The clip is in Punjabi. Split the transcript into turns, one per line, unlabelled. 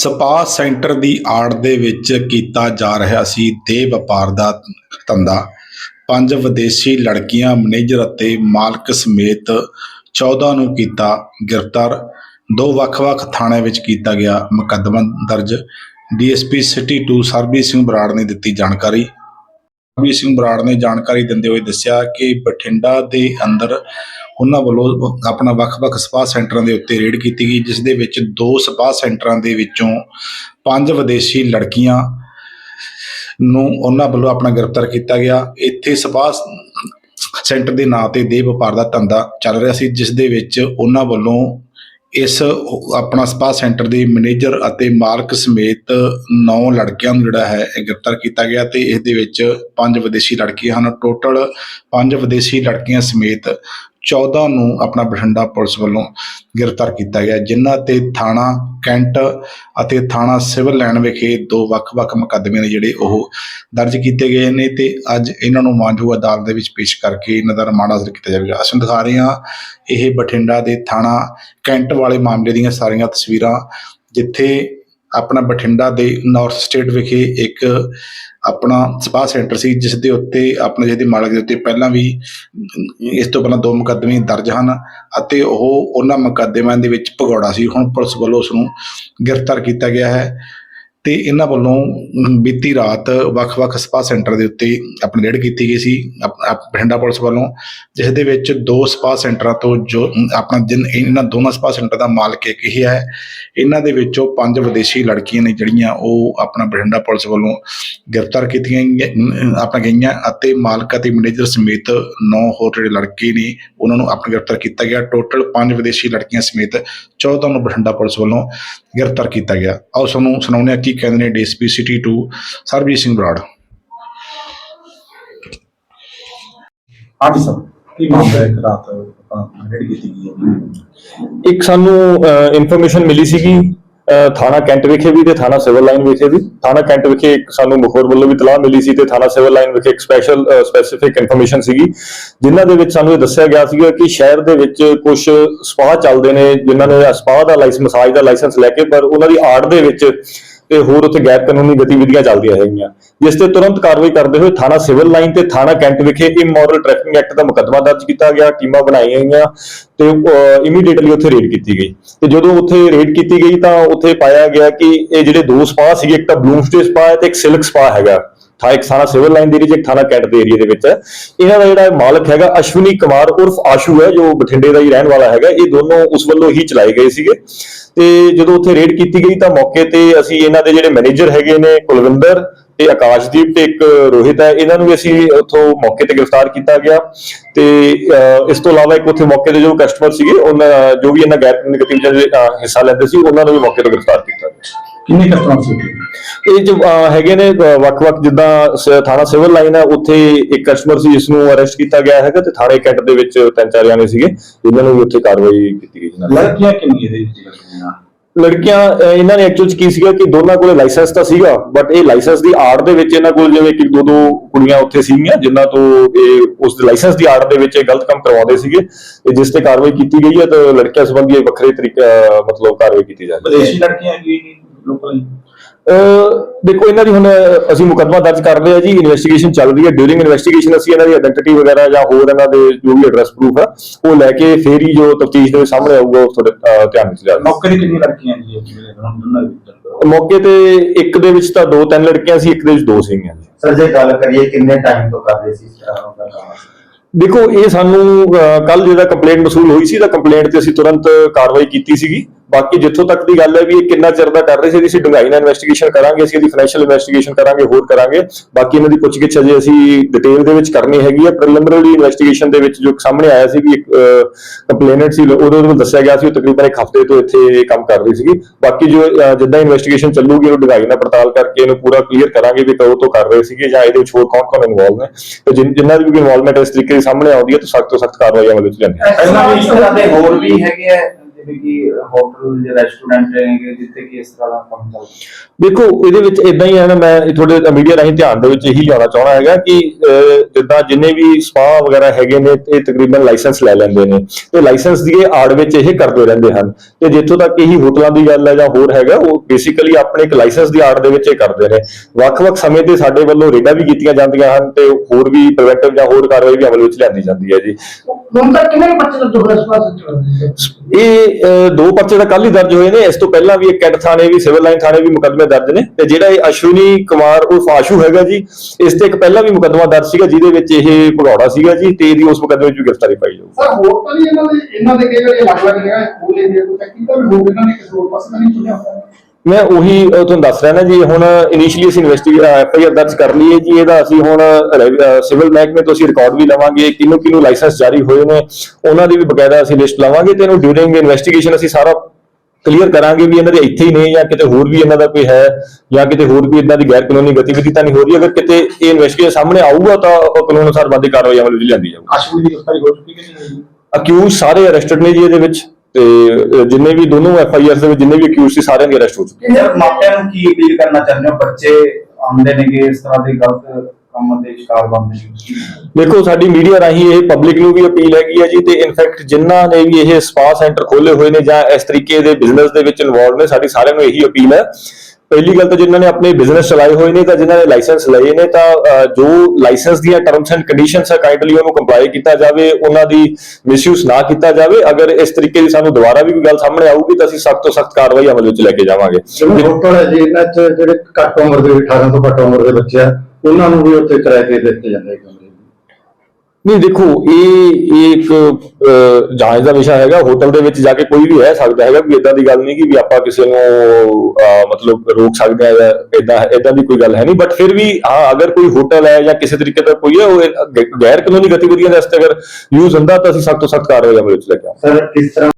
ਸਪਾ ਸੈਂਟਰ ਦੀ ਆੜ ਦੇ ਵਿੱਚ ਕੀਤਾ ਜਾ ਰਿਹਾ ਸੀ ਦੇ ਵਪਾਰ ਦਾ ਧੰਦਾ। ਪੰਜ ਵਿਦੇਸ਼ੀ ਲੜਕੀਆਂ, ਮੈਨੇਜਰ ਅਤੇ ਮਾਲਕ ਸਮੇਤ 14 ਨੂੰ ਕੀਤਾ ਗ੍ਰਿਫਤਾਰ। ਦੋ ਵੱਖ-ਵੱਖ ਥਾਣਿਆਂ ਵਿੱਚ ਕੀਤਾ ਗਿਆ ਮੁਕੱਦਮਾ ਦਰਜ। ਡੀਐਸਪੀ ਸਿਟੀ 2 ਸਰਬੀ ਸਿੰਘ ਬਰਾੜ ਨੇ ਦਿੱਤੀ ਜਾਣਕਾਰੀ। ਸਰਬੀ ਸਿੰਘ ਬਰਾੜ ਨੇ ਜਾਣਕਾਰੀ ਦਿੰਦੇ ਹੋਏ ਦੱਸਿਆ ਕਿ ਬਠਿੰਡਾ ਦੇ ਅੰਦਰ ਉਹਨਾਂ ਵੱਲੋਂ ਆਪਣਾ ਵੱਖ-ਵੱਖ ਸਪਾ ਸੈਂਟਰਾਂ ਦੇ ਉੱਤੇ ਰੇਡ ਕੀਤੀ ਗਈ, ਜਿਸ ਦੇ ਵਿੱਚ ਦੋ ਸਪਾ ਸੈਂਟਰਾਂ ਦੇ ਵਿੱਚੋਂ ਪੰਜ ਵਿਦੇਸ਼ੀ ਲੜਕੀਆਂ ਨੂੰ ਉਹਨਾਂ ਵੱਲੋਂ ਆਪਣਾ ਗ੍ਰਿਫਤਾਰ ਕੀਤਾ ਗਿਆ। ਇੱਥੇ ਸਪਾ ਸੈਂਟਰ ਦੇ ਨਾਂ ਤੇ ਦੇਹ ਵਪਾਰ ਦਾ ਧੰਦਾ ਚੱਲ ਰਿਹਾ ਸੀ, ਜਿਸ ਦੇ ਵਿੱਚ ਉਹਨਾਂ ਵੱਲੋਂ ਇਸ ਆਪਣਾ ਸਪਾ ਸੈਂਟਰ ਦੇ ਮੈਨੇਜਰ ਅਤੇ ਮਾਲਕ ਸਮੇਤ 9 ਲੜਕਿਆਂ ਨੂੰ ਜਿਹੜਾ ਹੈ ਇਹ ਗ੍ਰਿਫਤਾਰ ਕੀਤਾ ਗਿਆ ਤੇ ਇਸ ਦੇ ਵਿੱਚ ਪੰਜ ਵਿਦੇਸ਼ੀ ਲੜਕੀਆਂ ਹਨ। ਟੋਟਲ ਪੰਜ ਵਿਦੇਸ਼ੀ ਲੜਕੀਆਂ ਸਮੇਤ 14 ਨੂੰ ਆਪਣਾ ਬਠਿੰਡਾ ਪੁਲਿਸ ਵੱਲੋਂ ਗ੍ਰਿਫਤਾਰ ਕੀਤਾ ਗਿਆ, ਜਿਨ੍ਹਾਂ ਤੇ ਥਾਣਾ ਕੈਂਟ ਅਤੇ ਥਾਣਾ ਸਿਵਲ ਲਾਈਨ ਵਿਖੇ ਦੋ ਵੱਖ-ਵੱਖ ਮੁਕੱਦਮੇ ਨੇ ਜਿਹੜੇ ਉਹ ਦਰਜ ਕੀਤੇ ਗਏ ਨੇ ਤੇ ਅੱਜ ਇਹਨਾਂ ਨੂੰ ਮਾਨਯੋਗ ਅਦਾਲਤ ਦੇ ਵਿੱਚ ਪੇਸ਼ ਕਰਕੇ ਇਹਨਾਂ ਦਾ ਰਿਮਾਂਡ ਹਾਸਲ ਕੀਤਾ ਜਾਵੇਗਾ। ਅਸੀਂ ਦਿਖਾ ਰਹੇ ਹਾਂ, ਇਹ ਬਠਿੰਡਾ ਦੇ ਥਾਣਾ ਕੈਂਟ ਵਾਲੇ ਮਾਮਲੇ ਦੀਆਂ ਸਾਰੀਆਂ ਤਸਵੀਰਾਂ, ਜਿੱਥੇ ਆਪਣਾ ਬਠਿੰਡਾ ਦੇ ਨਾਰਥ ਸਟੇਟ ਵਿਖੇ ਇੱਕ ਆਪਣਾ ਸਪਾ ਸੈਂਟਰ ਸੀ ਜਿਸ ਦੇ ਉੱਤੇ ਆਪਣੇ ਜਿਹਦੇ ਮਾਲਕ ਦੇ ਉੱਤੇ ਪਹਿਲਾਂ ਵੀ, ਇਸ ਤੋਂ ਪਹਿਲਾਂ ਦੋ ਮੁਕੱਦਮੇ ਦਰਜ ਹਨ ਅਤੇ ਉਹ ਉਹਨਾਂ ਮੁਕੱਦਮਿਆਂ ਦੇ ਵਿੱਚ ਭਗੌੜਾ ਸੀ। ਹੁਣ ਪੁਲਿਸ ਵੱਲੋਂ ਉਸ ਨੂੰ ਗ੍ਰਿਫਤਾਰ ਕੀਤਾ ਗਿਆ ਹੈ। ਤੇ ਇਹਨਾਂ ਵੱਲੋਂ ਬੀਤੀ ਰਾਤ ਵੱਖ-ਵੱਖ ਸਪਾ ਸੈਂਟਰ ਦੇ ਉੱਤੇ ਆਪਣੀ ਰੇਡ ਕੀਤੀ ਗਈ ਸੀ ਬਠਿੰਡਾ ਪੁਲਿਸ ਵੱਲੋਂ ਜਿਸ ਦੇ ਵਿੱਚ ਦੋ ਸਪਾ ਸੈਂਟਰਾਂ ਤੋਂ ਜੋ ਆਪਣਾ ਜਿਨ ਇਹਨਾਂ ਦੋਨਾਂ ਸਪਾ ਸੈਂਟਰ ਦਾ ਮਾਲਕ ਇੱਕ ਹੀ ਹੈ। ਇਹਨਾਂ ਦੇ ਵਿੱਚੋਂ ਪੰਜ ਵਿਦੇਸ਼ੀ ਲੜਕੀਆਂ ਨੇ ਜਿਹੜੀਆਂ ਉਹ ਆਪਣਾ ਬਠਿੰਡਾ ਪੁਲਿਸ ਵੱਲੋਂ ਗ੍ਰਿਫਤਾਰ ਕੀਤੀਆਂ ਗਈਆਂ- ਅਮ, ਆਪਣਾ ਗਈਆਂ ਅਤੇ ਮਾਲਕ ਅਤੇ ਮੈਨੇਜਰ ਸਮੇਤ ਨੌ ਹੋਰ ਜਿਹੜੇ ਲੜਕੇ ਨੇ ਉਹਨਾਂ ਨੂੰ ਆਪਣਾ ਗ੍ਰਿਫਤਾਰ ਕੀਤਾ ਗਿਆ। ਟੋਟਲ ਪੰਜ ਵਿਦੇਸ਼ੀ ਲੜਕੀਆਂ ਸਮੇਤ 14 ਨੂੰ ਬਠਿੰਡਾ ਪੁਲਿਸ ਵੱਲੋਂ ਗ੍ਰਿਫਤਾਰ ਕੀਤਾ ਗਿਆ। ਆਓ ਸਾਨੂੰ ਸੁਣਾਉਂਦੇ ਹਾਂ ਕੀ ਕਹਿੰਦੇ ਨੇ ਡੀਐਸਪੀ ਸਿਟੀ 2 ਸਰਬਜੀਤ ਸਿੰਘ ਬਰਾੜ।
ਹਾਂਜੀ ਸਰ ਕੀ ਮਾਮਲਾ ਹੈ? ਕਿ ਰਾਤ ਆਪਾਂ ਰੇਡ ਕੀਤੀ ਗਈ ਹੈ।
ਇੱਕ ਸਾਨੂੰ ਇਨਫੋਰਮੇਸ਼ਨ ਮਿਲੀ ਸੀਗੀ ਥਾਣਾ ਕੈਂਟ ਵਿਖੇ ਵੀ ਤੇ ਥਾਣਾ ਸਿਵਲ ਲਾਈਨ ਵਿਖੇ ਵੀ। ਥਾਣਾ ਕੈਂਟ ਵਿਖੇ ਇੱਕ ਸਾਨੂੰ ਮੁਖਬਰ ਵੱਲੋਂ ਵੀ ਤਲਾਹ ਮਿਲੀ ਸੀ ਤੇ ਥਾਣਾ ਸਿਵਲ ਲਾਈਨ ਵਿਖੇ ਇੱਕ ਸਪੈਸ਼ਲ ਸਪੈਸੀਫਿਕ ਇਨਫੋਰਮੇਸ਼ਨ ਸੀਗੀ, ਜਿਨ੍ਹਾਂ ਦੇ ਵਿੱਚ ਸਾਨੂੰ ਇਹ ਦੱਸਿਆ ਗਿਆ ਸੀਗਾ ਕਿ ਸ਼ਹਿਰ ਦੇ ਵਿੱਚ ਕੁਝ ਸਪਾਹ ਚੱਲਦੇ ਨੇ, ਜਿਨ੍ਹਾਂ ਨੇ ਸਪਾਹ ਦਾ ਲਾਇਸੈਂਸ ਮਸਾਜ ਦਾ ਲਾਇਸੈਂਸ ਲੈ ਕੇ, ਪਰ ਉਹਨਾਂ ਦੀ ਆੜ ਦੇ ਵਿੱਚ ਤੇ ਹੋਰ ਉੱਥੇ ਗੈਰ ਕਾਨੂੰਨੀ ਗਤੀਵਿਧੀਆਂ ਚੱਲਦੀਆਂ ਹੈਗੀਆਂ। ਜਿਸ ਤੇ ਤੁਰੰਤ ਕਾਰਵਾਈ ਕਰਦੇ ਹੋਏ ਥਾਣਾ ਸਿਵਲ ਲਾਈਨ ਤੇ ਥਾਣਾ ਕੈਂਟ ਵਿਖੇ ਇਮੋਰਲ ਟ੍ਰੈਫਿਕਿੰਗ ਐਕਟ ਦਾ ਮੁਕੱਦਮਾ ਦਰਜ ਕੀਤਾ ਗਿਆ, ਟੀਮਾਂ ਬਣਾਈਆਂ ਗਈਆਂ ਤੇ ਇਮੀਡੀਏਟਲੀ ਉੱਥੇ ਰੇਡ ਕੀਤੀ ਗਈ। ਤੇ ਜਦੋਂ ਉੱਥੇ ਰੇਡ ਕੀਤੀ ਗਈ ਤਾਂ ਉੱਥੇ ਪਾਇਆ ਗਿਆ ਕਿ ਇਹ ਜਿਹੜੇ ਦੋ ਸਪਾ ਸੀਗੇ, ਇੱਕ ਤਾਂ ਬਲੂਮਸਟੇ ਸਪਾ ਹੈ ਤੇ ਇੱਕ ਸਿਲਕ ਸਪਾ ਹੈਗਾ। ਥਾ ਇੱਕ ਥਾਣਾ ਸਿਵਲ ਲਾਈਨ ਦੇ ਏਰੀਆ 'ਚ ਇੱਕ ਥਾਣਾ ਕੈਂਟ ਦੇ ਏਰੀਆ ਦੇ ਵਿੱਚ। ਹੈ ਇਹਨਾਂ ਦਾ ਜਿਹੜਾ ਮਾਲਕ ਹੈਗਾ ਅਸ਼ਵਨੀ ਕੁਮਾਰ ਉਰਫ ਆਸ਼ੂ ਹੈ, ਜੋ ਬਠਿੰਡੇ ਦਾ ਹੀ ਰਹਿਣ ਵਾਲਾ ਹੈਗਾ। ਇਹ ਦੋਨੋਂ ਉਸ ਵੱਲੋਂ ਹੀ ਚਲਾਏ ਗਏ ਸੀਗੇ। ਤੇ ਜਦੋਂ ਉੱਥੇ ਰੇਡ ਕੀਤੀ ਗਈ ਤਾਂ ਮੌਕੇ ਤੇ ਅਸੀਂ ਇਹਨਾਂ ਦੇ ਜਿਹੜੇ ਮੈਨੇਜਰ ਹੈਗੇ ਨੇ, ਕੁਲਵਿੰਦਰ ਤੇ ਆਕਾਸ਼ਦੀਪ ਤੇ ਇੱਕ ਰੋਹਿਤ ਹੈ, ਇਹਨਾਂ ਨੂੰ ਵੀ ਅਸੀਂ ਉੱਥੋਂ ਮੌਕੇ ਤੇ ਗ੍ਰਿਫਤਾਰ ਕੀਤਾ ਗਿਆ। ਤੇ ਇਸ ਤੋਂ ਇਲਾਵਾ ਇੱਕ ਉੱਥੇ ਮੌਕੇ ਤੇ ਜੋ ਕਸਟਮਰ ਸੀਗੇ, ਉਹਨਾਂ, ਜੋ ਵੀ ਇਹਨਾਂ ਗੈਰ ਕਾਨੂੰਨੀ ਗਤੀਵਿਧੀਆਂ 'ਚ ਹਿੱਸਾ ਲੈਂਦੇ ਸੀ, ਉਹਨਾਂ ਨੂੰ ਵੀ ਮੌਕੇ ਤੋਂ ਗ੍ਰਿਫਤਾਰ ਕੀਤਾ।
ਕਿੰਨੇ ਕਸਟਮਰ ਸੀ
ਇਹ ਜੋ ਅਹ, ਹੈਗੇ ਨੇ ਅਹ, ਵੱਖ-ਵੱਖ ਜਿੱਦਾਂ ਸ- ਥਾਣਾ ਸਿਵਲ ਲਾਈਨ ਹੈ ਉੱਥੇ ਇੱਕ ਕਸਟਮਰ ਸੀ ਜਿਸ ਨੂੰ ਅਰੈਸਟ ਕੀਤਾ ਗਿਆ ਹੈਗਾ ਤੇ ਥਾਣੇ ਕੈਂਟ ਦੇ ਵਿੱਚ ਤਿੰਨ ਚਾਰ ਜਾਣੇ ਸੀਗੇ ਜਿਨ੍ਹਾਂ ਨੂੰ ਵੀ ਉੱਥੇ ਕਾਰਵਾਈ ਕੀਤੀ ਗਈ ਜੀ ਨਾਲ
ਲੜਕੀਆਂ ਕਿੰਨੀਆਂ ਇਹਦੇ ਵਿੱਚ? ਲੜਕੀਆਂ
ਇਹਨਾਂ ਨੇ ਐਕਚੁਅਲ ਚ ਕੀ ਸੀਗਾ ਕਿ ਦੋਨਾਂ ਕੋਲੇ ਲਾਇਸੈਂਸ ਤਾਂ ਸੀਗਾ ਬਟ ਇਹ ਲਾਇਸੈਂਸ ਦੀ ਆੜ ਦੇ ਵਿੱਚ ਇਹਨਾਂ ਕੋਲ ਜਿਵੇਂ ਕਿ ਦੋ ਦੋ ਕੁੜੀਆਂ ਉੱਥੇ ਸੀਗੀਆਂ, ਜਿਨ੍ਹਾਂ ਤੋਂ ਇਹ ਉਸ ਦੇ ਲਾਇਸੈਂਸ ਦੀ ਆੜ ਦੇ ਵਿੱਚ ਇਹ ਗਲਤ ਕੰਮ ਕਰਵਾਉਂਦੇ ਸੀਗੇ, ਤੇ ਜਿਸ ਤੇ ਕਾਰਵਾਈ ਕੀਤੀ ਗਈ ਹੈ, ਤਾਂ ਲੜਕੀਆਂ ਸੰਬੰਧੀ ਵੱਖਰੇ ਤਰੀਕਾ ਮਤਲਬ ਕਾਰਵਾਈ ਕੀਤੀ ਜਾ ਰਹੀ ਹੈ।
ਵਿਦੇਸ਼ੀ ਲੜਕੀਆਂ ਕੀ ਲੋਕਾਂ
ਦੇਖੋ ਇਹਨਾਂ ਦੀ ਹੁਣ ਅਸੀਂ ਮੁਕੱਦਮਾ ਦਰਜ ਕਰ ਰਹੇ ਹਾਂ ਜੀ ਇਨਵੈਸਟੀਗੇਸ਼ਨ ਚੱਲ ਰਹੀ ਹੈ। ਡਿਊਰਿੰਗ ਇਨਵੈਸਟੀਗੇਸ਼ਨ ਅਸੀਂ ਇਹਨਾਂ ਦੀ ਆਇਡੈਂਟੀਟੀ ਵਗੈਰਾ ਜਾਂ ਹੋਰ ਇਹਨਾਂ ਦੇ ਜੋ ਵੀ ਐਡਰੈਸ ਪ੍ਰੂਫ ਹੈ ਉਹ ਲੈ ਕੇ ਫੇਰ ਹੀ ਜੋ ਤਫਤੀਸ਼ ਦੇ ਸਾਹਮਣੇ ਆਊਗਾ ਉਹ ਤੁਹਾਡੇ ਧਿਆਨ ਵਿੱਚ ਲਿਆ
ਮੌਕੇ ਤੇ ਕਿੰਨੀਆਂ ਲੜਕੀਆਂ ਜੀ ਇਹ ਜਿਹੜੇ ਹੁਣ ਦੋਨਾਂ ਦੇ ਵਿੱਚ
ਮੌਕੇ ਤੇ ਇੱਕ ਦੇ ਵਿੱਚ ਤਾਂ ਦੋ ਤਿੰਨ ਲੜਕੀਆਂ ਸੀ ਇੱਕ ਦੇ ਵਿੱਚ ਦੋ ਸੀਗੀਆਂ ਜੀ।
ਸਰ ਜੇ ਗੱਲ ਕਰੀਏ ਕਿੰਨੇ ਟਾਈਮ ਤੋਂ ਕਰ ਰਹੇ ਸੀ ਇਸ ਤਰ੍ਹਾਂ ਦਾ ਕੰਮ?
ਦੇਖੋ ਇਹ ਸਾਨੂੰ ਕੱਲ ਜਿਹੜਾ ਕੰਪਲੇਂਟ ਮਸੂਲ ਹੋਈ ਸੀ ਤਾਂ ਕੰਪਲੇਂਟ ਤੇ ਅਸੀਂ ਤੁਰੰਤ ਕਾਰਵਾਈ ਕੀਤੀ ਸੀਗੀ। ਬਾਕੀ ਜਿੱਥੋਂ ਤੱਕ ਦੀ ਗੱਲ ਹੈ ਵੀ ਇਹ ਕਿੰਨਾ ਚਿਰ ਦਾ ਕਰ ਰਹੇ ਸੀ ਅਸੀਂ ਡੂੰਘਾਈ ਨਾਲ ਇਨਵੈਸਟੀਗੇਸ਼ਨ ਕਰਾਂਗੇ, ਅਸੀਂ ਇਹਦੀ ਫਾਈਨੈਂਸ਼ੀਅਲ ਇਨਵੈਸਟੀਗੇਸ਼ਨ ਕਰਾਂਗੇ, ਹੋਰ ਕਰਾਂਗੇ। ਬਾਕੀ ਇਹਨਾਂ ਦੀ ਪੁੱਛਗਿੱਛ ਅਜੇ ਅਸੀਂ ਡਿਟੇਲ ਦੇ ਵਿੱਚ ਕਰਨੀ ਹੈਗੀ ਹੈ। ਪ੍ਰੀਲਿਮਿਨਰੀ ਇਨਵੈਸਟੀਗੇਸ਼ਨ ਦੇ ਵਿੱਚ ਜੋ ਸਾਹਮਣੇ ਆਇਆ ਸੀ ਵੀ ਇੱਕ ਕੰਪਲੇਨੈਂਟ ਸੀ, ਉਹਦੇ ਨੂੰ ਦੱਸਿਆ ਗਿਆ ਸੀ, ਉਹ ਤਕਰੀਬਨ ਇੱਕ ਹਫ਼ਤੇ ਤੋਂ ਇੱਥੇ ਕੰਮ ਕਰ ਰਹੀ ਸੀਗੀ। ਬਾਕੀ ਜੋ ਜਿੱਦਾਂ ਇਨਵੈਸਟੀਗੇਸ਼ਨ ਚੱਲੂਗੀ ਉਹ ਡੂੰਘਾਈ ਨਾਲ ਪੜਤਾਲ ਕਰਕੇ ਇਹਨੂੰ ਪੂਰਾ ਕਲੀਅਰ ਕਰਾਂਗੇ ਵੀ ਕਦੋਂ ਤੋਂ ਕਰ ਰਹੇ ਸੀਗੇ ਜਾਂ ਇਹਦੇ ਵਿੱਚ ਹੋਰ ਕੌਣ ਕੌਣ ਇਨਵੋਲਵ ਨੇ। ਤੇ ਜਿਨ- ਵੀ ਇਨਵੋਲਵਮੈਂਟ ਇਸ ਤਰੀਕੇ ਦੀ ਸਾਹਮਣੇ ਆਉਂਦੀ ਹੈ, ਤਾਂ ਸਖਤ ਤੋਂ ਸਖਤ ਕਾਰਵਾਈ ਅਮਲ ਵਿੱਚ ਲੈਂਦੇ ਹਾਂ
ਪਹਿਲਾਂ ਵੀ ਦੇ ਹੋਰ ਵੀ ਹੈਗੇ ਜਿਵੇਂ ਕਿ ਹੋਟਲ ਜਾਂ ਰੈਸਟੋਰੈਂਟ ਹੈਗੇ ਜਿੱਥੇ ਕਿ ਇਸ ਤਰ੍ਹਾਂ ਦਾ ਕੰਮ ਚੱਲਦਾ
ਦੇਖੋ ਇਹਦੇ ਵਿੱਚ ਇਦਾਂ ਹੀ ਹੈ ਨਾ ਮੈਂ ਥੋੜੇ ਮੀਡੀਆ ਰਾਹੀਂ ਧਿਆਨ ਦੇ ਵਿੱਚ ਇਹੀ ਲਿਆਉਣਾ ਚਾਹਣਾ ਹੈਗਾ ਕਿ ਜਿੱਦਾਂ ਜਿੰਨੇ ਵੀ ਸਪਾ ਵਗੈਰਾ ਹੈਗੇ ਨੇ ਤੇ ਤਕਰੀਬਨ ਲਾਇਸੈਂਸ ਲੈ ਲੈਂਦੇ ਨੇ। ਤੇ ਲਾਇਸੈਂਸ ਦੀ ਇਹ ਆੜ ਵਿੱਚ ਇਹ ਕਰਦੇ ਰਹਿੰਦੇ ਹਨ। ਤੇ ਜਿੱਥੋਂ ਤੱਕ ਇਹੀ ਹੋਟਲਾਂ ਦੀ ਗੱਲ ਹੈ ਜਾਂ ਹੋਰ ਹੈਗਾ ਉਹ ਬੇਸਿਕਲੀ ਆਪਣੇ ਇੱਕ ਲਾਇਸੈਂਸ ਦੀ ਆੜ ਦੇ ਵਿੱਚ ਇਹ ਕਰਦੇ ਨੇ। ਵੱਖ-ਵੱਖ ਸਮੇਂ ਤੇ ਸਾਡੇ ਵੱਲੋਂ ਰੇਡਾਂ ਵੀ ਕੀਤੀਆਂ ਜਾਂਦੀਆਂ ਹਨ ਤੇ ਹੋਰ ਵੀ ਪ੍ਰੀਵੈਂਟਿਵ ਜਾਂ ਹੋਰ ਕਾਰਵਾਈ ਵੀ ਅਮਲ ਵਿੱਚ ਲਿਆਂਦੀ ਜਾਂਦੀ ਹੈ ਜੀ।
ਹੁਣ ਤੱਕ ਕਿੰਨੇ ਬੱਚੇ ਹੋਏ ਇਸ ਵਾਰ
ਇਹ ਦੋ ਪਰਚੇ ਤਾਂ ਕੱਲ ਹੀ ਦਰਜ ਹੋਏ ਨੇ। ਇਸ ਤੋਂ ਪਹਿਲਾਂ ਵੀ ਇੱਕ ਕੈਟ ਥਾਣੇ, ਵੀ ਸਿਵਲ ਲਾਈਨ ਥਾਣੇ ਵੀ ਮੁਕੱਦਮੇ ਦਰਜ ਨੇ। ਤੇ ਜਿਹੜਾ ਇਹ ਅਸ਼ਵਨੀ ਕੁਮਾਰ ਉਹ ਆਸ਼ੂ ਹੈਗਾ ਜੀ, ਇਸ ਤੇ ਇੱਕ ਪਹਿਲਾਂ ਵੀ ਮੁਕੱਦਮਾ ਦਰਜ ਸੀਗਾ, ਜਿਹਦੇ ਵਿੱਚ ਇਹ ਭਗੌੜਾ ਸੀਗਾ ਜੀ, ਤੇ ਇਹਦੀ ਉਸ ਮੁਕੱਦਮੇ ਚ ਵੀ ਗ੍ਰਿਫਤਾਰੀ ਪਾਈ ਜਾਊ।
ਸਰ, ਹੋਰ ਤਾਂ ਨਹੀਂ ਇਹਨਾਂ ਦੇ ਇਹਨਾਂ ਦੇ ਕਈ ਵਾਰੀ ਅਲੱਗ ਅਲੱਗ ਜਗ੍ਹਾ ਖੋਲ ਲੈਂਦੇ ਆ ਕੋਈ ਚੈੱਕ ਵੀ ਹੋਰ ਇਹਨਾਂ ਨੇ ਕਿਸੇ ਹੋਰ ਪਾਸੇ ਤਾਂ ਨਹੀਂ ਚੁਣਿਆ ਹੁੰਦਾ
ਮੈਂ ਉਹੀ ਤੁਹਾਨੂੰ ਦੱਸ ਰਿਹਾ ਨਾ ਜੀ ਹੁਣ ਇਨੀਸ਼ੀਅਲੀ ਅਸੀਂ ਇਨਵੈਸਟੀਗੇਟ ਐਫ ਆਈ ਆਰ ਦਰਜ ਕਰ ਲਈ ਹੈ ਜੀ ਇਹਦਾ ਅਸੀਂ ਹੁਣ ਸਿਵਲ ਮਹਿਕਮੇ ਤੋਂ ਅਸੀਂ ਰਿਕਾਰਡ ਵੀ ਲਵਾਂਗੇ ਕਿਹਨੂੰ ਕਿਹਨੂੰ ਲਾਇਸੈਂਸ ਜਾਰੀ ਹੋਏ ਨੇ ਉਹਨਾਂ ਦੀ ਵੀ ਬਕਾਇਦਾ ਅਸੀਂ ਲਿਸਟ ਲਵਾਂਗੇ ਤੇ ਇਹਨੂੰ ਡਿਊਰਿੰਗ ਇਨਵੈਸਟੀਗੇਸ਼ਨ ਅਸੀਂ ਸਾਰਾ ਕਲੀਅਰ ਕਰਾਂਗੇ ਵੀ ਇਹਨਾਂ ਦੇ ਇੱਥੇ ਹੀ ਨੇ ਜਾਂ ਕਿਤੇ ਹੋਰ ਵੀ ਇਹਨਾਂ ਦਾ ਕੋਈ ਹੈ ਜਾਂ ਕਿਤੇ ਹੋਰ ਵੀ ਇਹਨਾਂ ਦੀ ਗੈਰ ਕਾਨੂੰਨੀ ਗਤੀਵਿਧੀ ਤਾਂ ਨਹੀਂ ਹੋ ਰਹੀ। ਅਗਰ ਕਿਤੇ ਇਹ ਇਨਵੈਸਟੀਗੇਸ਼ਨ ਸਾਹਮਣੇ ਆਊਗਾ ਤਾਂ ਉਹ ਕਾਨੂੰਨ ਅਨੁਸਾਰ ਬੰਦੀ ਕਾਰਵਾਈ ਅਮਲ ਵਿੱਚ ਲਿਆਂਦੀ ਜਾਊਗੀ।
ਅਸ਼ਵਨੀ ਦੀ ਗ੍ਰਿਫਤਾਰੀ ਹੋ ਚੁੱਕੀ ਕਿ ਨਹੀਂ? ਹੋਈ
ਅਕਿਊਜ਼ ਸਾਰੇ ਅਰੈਸਟਡ ਨੇ ਜੀ ਇਹਦੇ ਵਿੱਚ। ਤੇ ਜਿੰਨੇ ਵੀ ਦੋਨੋਂ ਐਫ ਆਈ ਆਰ ਦੇ ਵਿੱਚ ਜਿੰਨੇ ਵੀ ਅਕਿਊਜ਼ ਸੀ ਸਾਰਿਆਂ ਦੀ ਅਰੈਸਟ ਹੋ ਚੁੱਕੀ।
ਸਰ ਮਾਪਿਆਂ ਨੂੰ ਕੀ ਅਪੀਲ ਕਰਨਾ ਚਾਹੁੰਦੇ ਹੋ? ਬੱਚੇ ਆਉਂਦੇ ਨੇਗੇ ਇਸ ਤਰ੍ਹਾਂ ਦੇ ਗਲਤ ਕੰਮ ਦੇ ਸ਼ਿਕਾਰ ਬਣਦੇ ਨੇ?
ਦੇਖੋ ਸਾਡੀ ਮੀਡੀਆ ਰਾਹੀਂ ਇਹ ਪਬਲਿਕ ਨੂੰ ਵੀ ਅਪੀਲ ਹੈਗੀ ਹੈ ਜੀ ਤੇ ਇਨਫੈਕਟ ਜਿਨ੍ਹਾਂ ਨੇ ਵੀ ਇਹ ਸਪਾ ਸੈਂਟਰ ਖੋਲੇ ਹੋਏ ਨੇ ਜਾਂ ਇਸ ਤਰੀਕੇ ਦੇ ਬਿਜ਼ਨਸ ਦੇ ਵਿੱਚ ਇਨਵੋਲਵ ਨੇ ਸਾਡੀ ਸਾਰਿਆਂ ਨੂੰ ਇਹੀ ਅਪੀਲ ਹੈ। ਪਹਿਲੀ ਗੱਲ ਤਾਂ ਜਿਨ੍ਹਾਂ ਨੇ ਆਪਣੇ ਬਿਜ਼ਨਸ ਚਲਾਏ ਹੋਏ ਨੇ ਤਾਂ ਜਿਨ੍ਹਾਂ ਨੇ ਲਾਇਸੈਂਸ ਲਏ ਨੇ ਤਾਂ ਜੋ ਲਾਇਸੈਂਸ ਦੀਆਂ ਟਰਮਸ ਐਂਡ ਕੰਡੀਸ਼ਨਸ ਹੈ ਕਾਈਂਡਲੀ ਉਹਨੂੰ ਕੰਪਲਾਈ ਕੀਤਾ ਜਾਵੇ, ਉਹਨਾਂ ਦੀ ਮਿਸਯੂਜ਼ ਨਾ ਕੀਤਾ ਜਾਵੇ। ਅਗਰ ਇਸ ਤਰੀਕੇ ਦੀ ਸਾਨੂੰ ਦੁਬਾਰਾ ਵੀ ਕੋਈ ਗੱਲ ਸਾਹਮਣੇ ਆਊਗੀ ਤਾਂ ਅਸੀਂ ਸਖਤ ਤੋਂ ਸਖਤ ਕਾਰਵਾਈ ਅਮਲ ਵਿੱਚ ਲੈ ਕੇ ਜਾਵਾਂਗੇ।
ਜਿਵੇਂ ਹੈ ਜੀ, ਇਹਨਾਂ ਚ ਜਿਹੜੇ ਘੱਟ ਉਮਰ ਦੇ 18 ਤੋਂ ਘੱਟ ਉਮਰ ਦੇ ਬੱਚੇ ਆ, ਉਹਨਾਂ ਨੂੰ ਵੀ ਉੱਥੇ ਕਿਰਾਏ ਤੇ ਦਿੱਤੇ ਜਾਂਦੇ ਕਮਰੇ
ਨਹੀਂ, ਦੇਖੋ, ਇਹ ਇਹ ਇੱਕ ਜਾਂਚ ਦਾ ਵਿਸ਼ਾ ਹੈਗਾ। ਹੋਟਲ ਦੇ ਵਿੱਚ ਜਾ ਕੇ ਕੋਈ ਵੀ ਰਹਿ ਸਕਦਾ ਹੈਗਾ, ਵੀ ਇਦਾਂ ਦੀ ਗੱਲ ਨਹੀਂ ਕਿ ਵੀ ਆਪਾਂ ਕਿਸੇ ਨੂੰ ਮਤਲਬ ਰੋਕ ਸਕਦੇ ਆ ਜਾਂ ਇਦਾਂ ਇਦਾਂ ਦੀ ਕੋਈ ਗੱਲ ਹੈ ਨਹੀਂ। ਬਟ ਫਿਰ ਵੀ, ਹਾਂ, ਅਗਰ ਕੋਈ ਹੋਟਲ ਹੈ ਜਾਂ ਕਿਸੇ ਤਰੀਕੇ ਦਾ ਕੋਈ ਹੈ, ਉਹ ਗੈਰ ਕਾਨੂੰਨੀ ਗਤੀਵਿਧੀਆਂ ਦੇ ਵਾਸਤੇ ਯੂਜ਼ ਹੁੰਦਾ ਤਾਂ ਅਸੀਂ ਸਖਤ ਤੋਂ ਸਖਤ ਕਾਰਵਾਈ ਅਮਲ ਵਿੱਚ ਲੈ ਕੇ ਆਵਾਂਗੇ।
ਸਰ ਕਿਸ ਤਰ੍ਹਾਂ